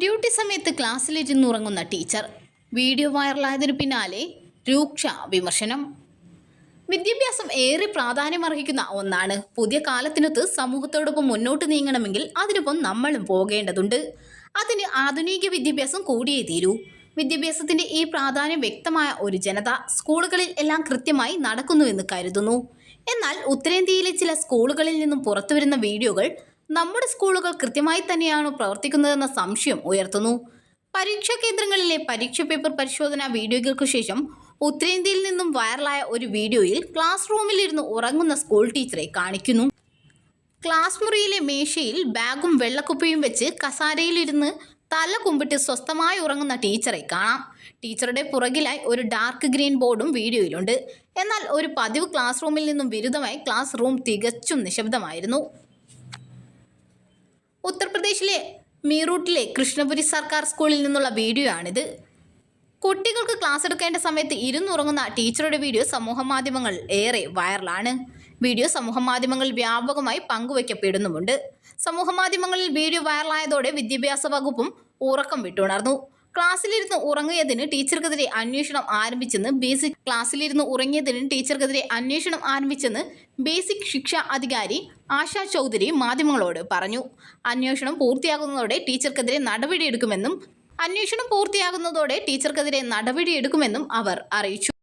Duty സമയത്ത് ക്ലാസ്സിലിരുന്ന് ഉറങ്ങുന്ന teacher. Video വൈറലായതിനു പിന്നാലെ രൂക്ഷ വിമർശനം. വിദ്യാഭ്യാസം ഏറെ പ്രാധാന്യമർഹിക്കുന്ന ഒന്നാണ്. പുതിയ കാലത്തിനൊത്ത് സമൂഹത്തോടൊപ്പം മുന്നോട്ട് നീങ്ങണമെങ്കിൽ അതിനൊപ്പം നമ്മളും പോകേണ്ടതുണ്ട്. അതിന് ആധുനിക വിദ്യാഭ്യാസം കൂടിയേ തീരൂ. വിദ്യാഭ്യാസത്തിന്റെ ഈ പ്രാധാന്യം വ്യക്തമായ ഒരു ജനത സ്കൂളുകളിൽ എല്ലാം കൃത്യമായി നടക്കുന്നുവെന്ന് കരുതുന്നു. എന്നാൽ ഉത്തരേന്ത്യയിലെ ചില സ്കൂളുകളിൽ നിന്നും പുറത്തുവരുന്ന വീഡിയോകൾ നമ്മുടെ സ്കൂളുകൾ കൃത്യമായി തന്നെയാണോ പ്രവർത്തിക്കുന്നതെന്ന സംശയം ഉയർത്തുന്നു. പരീക്ഷാ കേന്ദ്രങ്ങളിലെ പരീക്ഷാ പേപ്പർ പരിശോധന വീഡിയോകൾക്ക് ശേഷം ഉത്തരേന്ത്യയിൽ നിന്നും വൈറലായ ഒരു വീഡിയോയിൽ ക്ലാസ് റൂമിലിരുന്ന് ഉറങ്ങുന്ന സ്കൂൾ ടീച്ചറെ കാണിക്കുന്നു. ക്ലാസ് മുറിയിലെ മേശയിൽ ബാഗും വെള്ളക്കുപ്പിയും വെച്ച് കസാരയിലിരുന്ന് തല കുമ്പിട്ട് സ്വസ്ഥമായി ഉറങ്ങുന്ന ടീച്ചറെ കാണാം. ടീച്ചറുടെ പുറകിലായി ഒരു ഡാർക്ക് ഗ്രീൻ ബോർഡും വീഡിയോയിലുണ്ട്. എന്നാൽ ഒരു പതിവ് ക്ലാസ് റൂമിൽ നിന്നും വിരുദ്ധമായി ക്ലാസ് റൂം തികച്ചും നിശബ്ദമായിരുന്നു. ഉത്തർപ്രദേശിലെ മീറൂട്ടിലെ കൃഷ്ണപുരി സർക്കാർ സ്കൂളിൽ നിന്നുള്ള വീഡിയോ ആണിത്. കുട്ടികൾക്ക് ക്ലാസ് എടുക്കേണ്ട സമയത്ത് ഇരുന്നുറങ്ങുന്ന ടീച്ചറുടെ വീഡിയോ സമൂഹമാധ്യമങ്ങൾ ഏറെ വൈറലാണ് വീഡിയോ സമൂഹമാധ്യമങ്ങളിൽ വ്യാപകമായി പങ്കുവയ്ക്കപ്പെടുന്നുമുണ്ട്. സമൂഹമാധ്യമങ്ങളിൽ വീഡിയോ വൈറലായതോടെ വിദ്യാഭ്യാസ വകുപ്പും ഉറക്കം വിട്ടുണർന്നു. ക്ലാസ്സിലിരുന്ന് ഉറങ്ങിയതിന് ടീച്ചർക്കെതിരെ അന്വേഷണം ആരംഭിച്ചെന്ന് ബേസിക് ക്ലാസ്സിലിരുന്ന് ഉറങ്ങിയതിന് ടീച്ചർക്കെതിരെ അന്വേഷണം ആരംഭിച്ചെന്ന് ബേസിക് ശിക്ഷാ അധികാരി ആശാ ചൗധരി മാധ്യമങ്ങളോട് പറഞ്ഞു. അന്വേഷണം പൂർത്തിയാകുന്നതോടെ ടീച്ചർക്കെതിരെ നടപടിയെടുക്കുമെന്നും അന്വേഷണം പൂർത്തിയാകുന്നതോടെ ടീച്ചർക്കെതിരെ നടപടിയെടുക്കുമെന്നും അവർ അറിയിച്ചു.